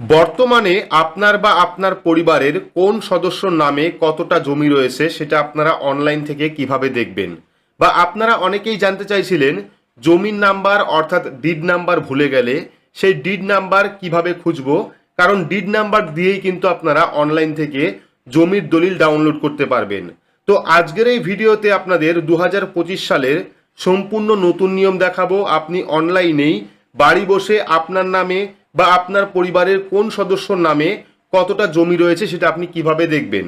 বর্তমানে আপনার বা আপনার পরিবারের কোন সদস্য নামে কতটা জমি রয়েছে সেটা আপনারা অনলাইন থেকে কীভাবে দেখবেন? বা আপনারা অনেকেই জানতে চাইছিলেন, জমির নাম্বার অর্থাৎ ডিড নাম্বার ভুলে গেলে সেই ডিড নাম্বার কীভাবে খুঁজবো? কারণ ডিড নাম্বার দিয়েই কিন্তু আপনারা অনলাইন থেকে জমির দলিল ডাউনলোড করতে পারবেন। তো আজকের এই ভিডিওতে আপনাদের দু হাজার পঁচিশ সালের সম্পূর্ণ নতুন নিয়ম দেখাবো। আপনি অনলাইনেই বাড়ি বসে আপনার নামে বা আপনার পরিবারের কোন সদস্যর নামে কতটা জমি রয়েছে সেটা আপনি কীভাবে দেখবেন?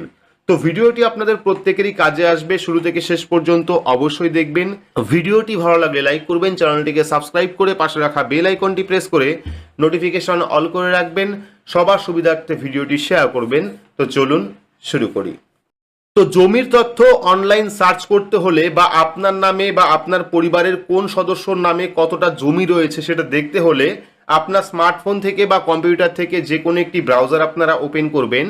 তো ভিডিওটি আপনাদের প্রত্যেকেরই কাজে আসবে। শুরু থেকে শেষ পর্যন্ত অবশ্যই দেখবেন। ভিডিওটি ভালো লাগলে লাইক করবেন, চ্যানেলটিকে সাবস্ক্রাইব করে পাশে রাখা বেল আইকনটি প্রেস করে নোটিফিকেশন অল করে রাখবেন। সবার সুবিধার্থে ভিডিওটি শেয়ার করবেন। তো চলুন শুরু করি। তো জমির তথ্য অনলাইন সার্চ করতে হলে বা আপনার নামে বা আপনার পরিবারের কোন সদস্যর নামে কতটা জমি রয়েছে সেটা দেখতে হলে আপনার স্মার্টফোন থেকে বা কম্পিউটার থেকে যে কোনো একটি ব্রাউজার আপনারা ওপেন করবেন।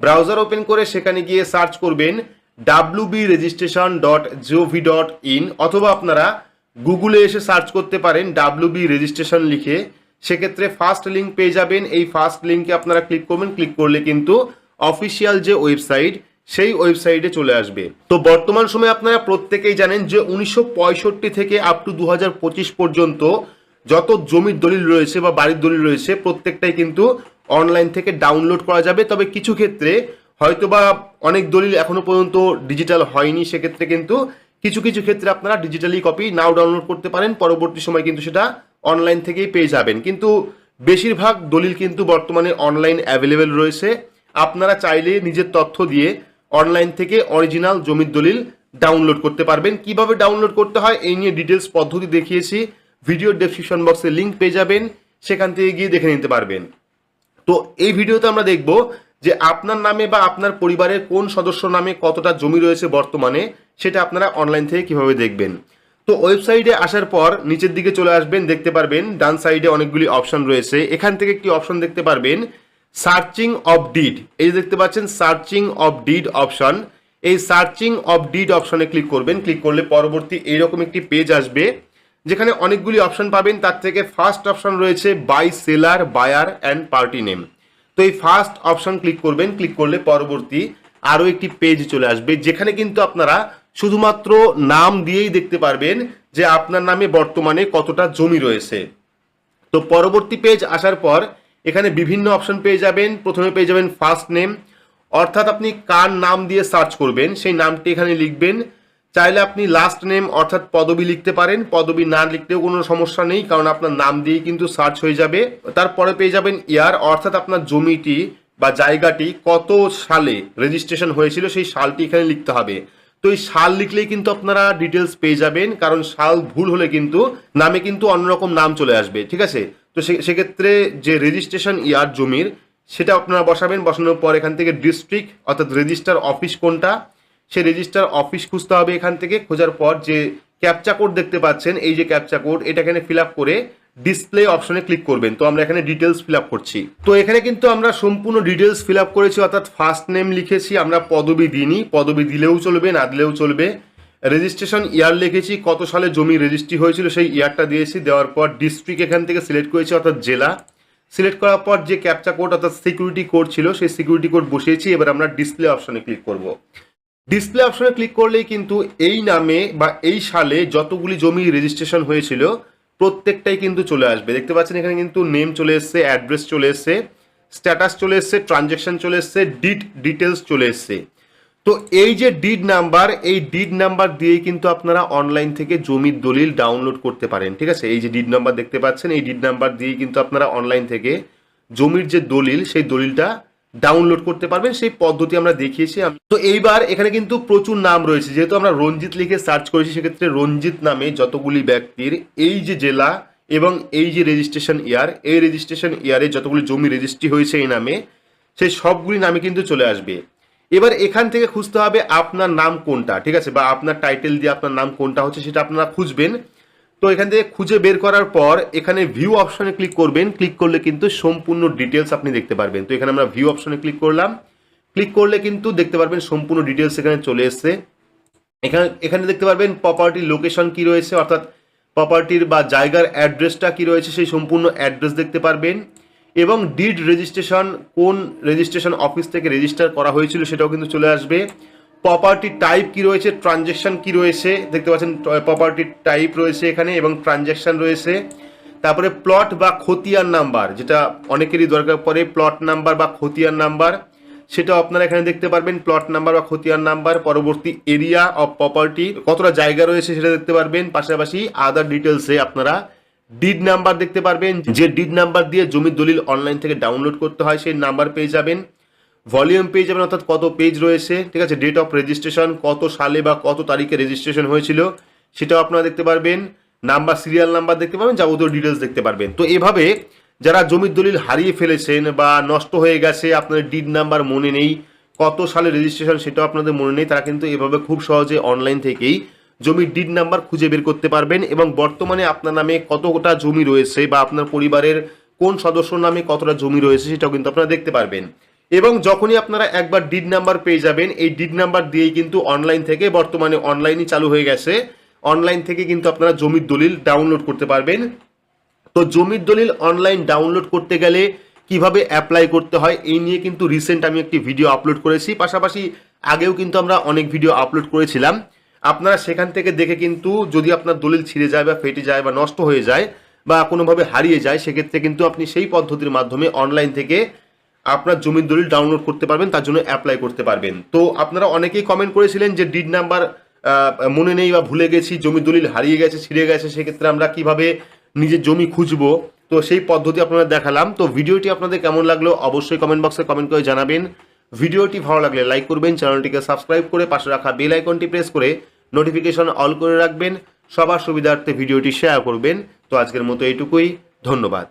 ব্রাউজার ওপেন করে সেখানে গিয়ে সার্চ করবেন W B registration dot G O V dot in অথবা আপনারা গুগলে এসে সার্চ করতে পারেন ডাব্লিউ বি রেজিস্ট্রেশন লিখে। সেক্ষেত্রে ফার্স্ট লিঙ্ক পেয়ে যাবেন। এই ফার্স্ট লিঙ্কে আপনারা ক্লিক করবেন। ক্লিক করলে কিন্তু অফিসিয়াল যে ওয়েবসাইট সেই ওয়েবসাইটে চলে আসবে। তো বর্তমান সময়ে আপনারা প্রত্যেকেই জানেন যে উনিশশো পঁয়ষট্টি থেকে আপ টু দু হাজার পঁচিশ পর্যন্ত যত জমির দলিল রয়েছে বা বাড়ির দলিল রয়েছে, প্রত্যেকটাই কিন্তু অনলাইন থেকে ডাউনলোড করা যাবে। তবে কিছু ক্ষেত্রে হয়তো বা অনেক দলিল এখনও পর্যন্ত ডিজিটাল হয়নি, সেক্ষেত্রে কিন্তু কিছু কিছু ক্ষেত্রে আপনারা ডিজিটালি কপি নাও ডাউনলোড করতে পারেন। পরবর্তী সময় কিন্তু সেটা অনলাইন থেকেই পেয়ে যাবেন। কিন্তু বেশিরভাগ দলিল কিন্তু বর্তমানে অনলাইন অ্যাভেলেবেল রয়েছে। আপনারা চাইলে নিজের তথ্য দিয়ে অনলাইন থেকে অরিজিনাল জমির দলিল ডাউনলোড করতে পারবেন। কীভাবে ডাউনলোড করতে হয়, এই নিয়ে ডিটেলস পদ্ধতি দেখিয়েছি। ভিডিও ডেসক্রিপশন বক্সে লিঙ্ক পেয়ে যাবেন, সেখান থেকে গিয়ে দেখে নিতে পারবেন। তো এই ভিডিওতে আমরা দেখব যে আপনার নামে বা আপনার পরিবারের কোন সদস্য নামে কতটা জমি রয়েছে বর্তমানে, সেটা আপনারা অনলাইন থেকে কীভাবে দেখবেন। তো ওয়েবসাইটে আসার পর নিচের দিকে চলে আসবেন, দেখতে পারবেন, ডান সাইডে অনেকগুলি অপশন রয়েছে। এখান থেকে একটি অপশন দেখতে পারবেন সার্চিং অফ ডিড এই দেখতে পাচ্ছেন সার্চিং অফ ডিড অপশন এই সার্চিং অফ ডিড অপশনে ক্লিক করবেন। ক্লিক করলে পরবর্তী এইরকম একটি পেজ আসবে। যেখানে অনেকগুলি অপশন পাবেন, তার থেকে ফার্স্ট অপশন রয়েছে by seller buyer and party name তো এই ফার্স্ট অপশন ক্লিক করবেন ক্লিক করলে পরবর্তী আরও একটি পেজ চলে আসবে, যেখানে কিন্তু আপনারা শুধুমাত্র নাম দিয়েই দেখতে পারবেন যে আপনার নামে বর্তমানে কতটা জমি রয়েছে। তো পরবর্তী পেজ আসার পর এখানে বিভিন্ন অপশন পেয়ে যাবেন, প্রথমে পেয়ে যাবেন ফার্স্ট নেম অর্থাৎ আপনি কার নাম দিয়ে সার্চ করবেন, সেই নামটি এখানে লিখবেন চাইলে আপনি লাস্ট নেম অর্থাৎ পদবি লিখতে পারেন। পদবি না লিখতেও কোনো সমস্যা নেই, কারণ আপনার নাম দিয়েই কিন্তু সার্চ হয়ে যাবে। তারপরে পেয়ে যাবেন ইয়ার অর্থাৎ আপনার জমিটি বা জায়গাটি কত সালে রেজিস্ট্রেশন হয়েছিল, সেই সালটি এখানে লিখতে হবে। তো এই সাল লিখলেই কিন্তু আপনারা ডিটেলস পেয়ে যাবেন, কারণ সাল ভুল হলে কিন্তু নামে কিন্তু অন্যরকম নাম চলে আসবে, ঠিক আছে? তো সেক্ষেত্রে যে রেজিস্ট্রেশন ইয়ার জমির, সেটা আপনারা বসাবেন, বসানোর পর এখান থেকে ডিস্ট্রিক্ট অর্থাৎ রেজিস্টার অফিস কোনটা সেই রেজিস্টার অফিস খুঁজতে হবে এখান থেকে। খোঁজার পর যে ক্যাপচা কোড দেখতে পাচ্ছেন, এই যে ক্যাপচা কোড এটা এখানে ফিল আপ করে ডিসপ্লে অপশনে ক্লিক করবেন। তো আমরা এখানে ডিটেলস ফিল আপ করছি। তো এখানে কিন্তু আমরা সম্পূর্ণ ডিটেলস ফিল আপ করেছি, অর্থাৎ ফার্স্ট নেম লিখেছি, আমরা পদবি দিইনি। পদবি দিলেও চলবে, না দিলেও চলবে। রেজিস্ট্রেশন ইয়ার লিখেছি, কত সালে জমি রেজিস্ট্রি হয়েছিল সেই ইয়ারটা দিয়েছি। দেওয়ার পর ডিস্ট্রিক্ট এখান থেকে সিলেক্ট করেছি, অর্থাৎ জেলা। সিলেক্ট করার পর যে ক্যাপচা কোড অর্থাৎ সিকিউরিটি কোড ছিল, সেই সিকিউরিটি কোড বসিয়েছি। এবার আমরা ডিসপ্লে অপশনে ক্লিক করব। ডিসপ্লে অপশনে ক্লিক করলেই কিন্তু এই নামে বা এই সালে যতগুলি জমি রেজিস্ট্রেশন হয়েছিল, প্রত্যেকটাই কিন্তু চলে আসবে। দেখতে পাচ্ছেন এখানে কিন্তু নেম চলে এসছে অ্যাড্রেস চলে এসছে স্ট্যাটাস চলে এসছে ট্রানজ্যাকশন চলে এসছে ডিট ডিটেলস চলে এসছে। তো এই যে ডিড নাম্বার এই ডিড নাম্বার দিয়েই কিন্তু আপনারা অনলাইন থেকে জমির দলিল ডাউনলোড করতে পারেন, ঠিক আছে? এই যে ডিড নাম্বার দেখতে পাচ্ছেন, এই ডিড নাম্বার দিয়েই কিন্তু আপনারা অনলাইন থেকে জমির যে দলিল, সেই দলিলটা ডাউনলোড করতে পারবেন, সেই পদ্ধতি আমরা দেখিয়েছি। আমি- তো এইবার এখানে কিন্তু প্রচুর নাম রয়েছে। যেহেতু আমরা রঞ্জিত লিখে সার্চ করেছি, সেক্ষেত্রে রঞ্জিত নামে যতগুলি ব্যক্তির, এই যে জেলা এবং এই যে রেজিস্ট্রেশন ইয়ার এই রেজিস্ট্রেশন ইয়ারে যতগুলি জমি রেজিস্ট্রি হয়েছে এই নামে, সেই সবগুলি নামে কিন্তু চলে আসবে। এবার এখান থেকে খুঁজতে হবে আপনার নাম কোনটা, ঠিক আছে? বা আপনার টাইটেল দিয়ে আপনার নাম কোনটা হচ্ছে, সেটা আপনারা খুঁজবেন। তো এখান থেকে খুঁজে বের করার পর এখানে ভিউ অপশনে ক্লিক করবেন। ক্লিক করলে কিন্তু সম্পূর্ণ ডিটেলস আপনি দেখতে পারবেন। তো এখানে আমরা ভিউ অপশনে ক্লিক করলাম। ক্লিক করলে কিন্তু দেখতে পারবেন সম্পূর্ণ ডিটেলস এখানে চলে এসছে। এখানে এখানে দেখতে পারবেন প্রপার্টির লোকেশন কি রয়েছে, অর্থাৎ প্রপার্টির বা জায়গার অ্যাড্রেসটা কি রয়েছে, সেই সম্পূর্ণ অ্যাড্রেস দেখতে পারবেন। এবং ডিড রেজিস্ট্রেশন কোন রেজিস্ট্রেশন অফিস থেকে রেজিস্টার করা হয়েছিল সেটাও কিন্তু চলে আসবে। প্রপার্টি টাইপ কি রয়েছে ট্রানজ্যাকশন কি রয়েছে, দেখতে পাচ্ছেন প্রপার্টি টাইপ রয়েছে এখানে এবং ট্রানজ্যাকশন রয়েছে। তারপরে প্লট বা খতিয়ান নাম্বার যেটা অনেকেরই দরকার পড়ে প্লট নাম্বার বা খতিয়ান নাম্বার সেটা আপনারা এখানে দেখতে পারবেন প্লট নাম্বার বা খতিয়ান নাম্বার পরবর্তী এরিয়া অফ প্রপার্টি কতটা জায়গা রয়েছে সেটা দেখতে পারবেন, পাশাপাশি আদার ডিটেলসে আপনারা ডিড নাম্বার দেখতে পারবেন, যে ডিড নাম্বার দিয়ে জমির দলিল অনলাইন থেকে ডাউনলোড করতে হয়, সেই নাম্বার পেয়ে যাবেন। ভলিউম পেয়ে যাবেন অর্থাৎ কত পেজ রয়েছে, ঠিক আছে? ডেট অফ রেজিস্ট্রেশন কত সালে বা কত তারিখে রেজিস্ট্রেশন হয়েছিল, সেটাও আপনারা দেখতে পারবেন। নাম্বার সিরিয়াল নাম্বার দেখতে পাবেন যাবতীয় ডিটেলস দেখতে পারবেন। তো এভাবে যারা জমির দলিল হারিয়ে ফেলেছেন বা নষ্ট হয়ে গেছে, আপনাদের ডিড নাম্বার মনে নেই, কত সালে রেজিস্ট্রেশন সেটাও আপনাদের মনে নেই, তারা কিন্তু এভাবে খুব সহজে অনলাইন থেকেই জমির ডিড নাম্বার খুঁজে বের করতে পারবেন এবং বর্তমানে আপনার নামে কতটা জমি রয়েছে বা আপনার পরিবারের কোন সদস্যর নামে কতটা জমি রয়েছে, সেটাও কিন্তু আপনারা দেখতে পারবেন। এবং যখনই আপনারা একবার ডিড নাম্বার পেয়ে যাবেন, এই ডিড নাম্বার দিয়েই কিন্তু অনলাইন থেকে, বর্তমানে অনলাইনই চালু হয়ে গেছে। অনলাইন থেকে কিন্তু আপনারা জমির দলিল ডাউনলোড করতে পারবেন। তো জমির দলিল অনলাইন ডাউনলোড করতে গেলে কীভাবে অ্যাপ্লাই করতে হয়, এই নিয়ে কিন্তু রিসেন্ট আমি একটি ভিডিও আপলোড করেছি। পাশাপাশি আগেও কিন্তু আমরা অনেক ভিডিও আপলোড করেছিলাম। আপনারা সেখান থেকে দেখে কিন্তু যদি আপনার দলিল ছিঁড়ে যায় বা ফেটে যায় বা নষ্ট হয়ে যায় বা কোনোভাবে হারিয়ে যায়, সেক্ষেত্রে কিন্তু আপনি সেই পদ্ধতির মাধ্যমে অনলাইন থেকে আপনার জমির দলিল ডাউনলোড করতে পারবেন, তার জন্য অ্যাপ্লাই করতে পারবেন। তো আপনারা অনেকেই কমেন্ট করেছিলেন যে ডিড নাম্বার মনে নেই বা ভুলে গেছি, জমির দলিল হারিয়ে গেছে, ছিঁড়ে গেছে, সেক্ষেত্রে আমরা কীভাবে নিজের জমি খুঁজবো? তো সেই পদ্ধতি আপনারা দেখালাম। তো ভিডিওটি আপনাদের কেমন লাগল অবশ্যই কমেন্ট বক্সে কমেন্ট করে জানাবেন। ভিডিওটি ভালো লাগলে লাইক করবেন, চ্যানেলটিকে সাবস্ক্রাইব করে পাশে রাখা বেল আইকনটি প্রেস করে নোটিফিকেশন অল করে রাখবেন। সবার সুবিধার্থে ভিডিওটি শেয়ার করবেন। তো আজকের মতো এইটুকুই, ধন্যবাদ।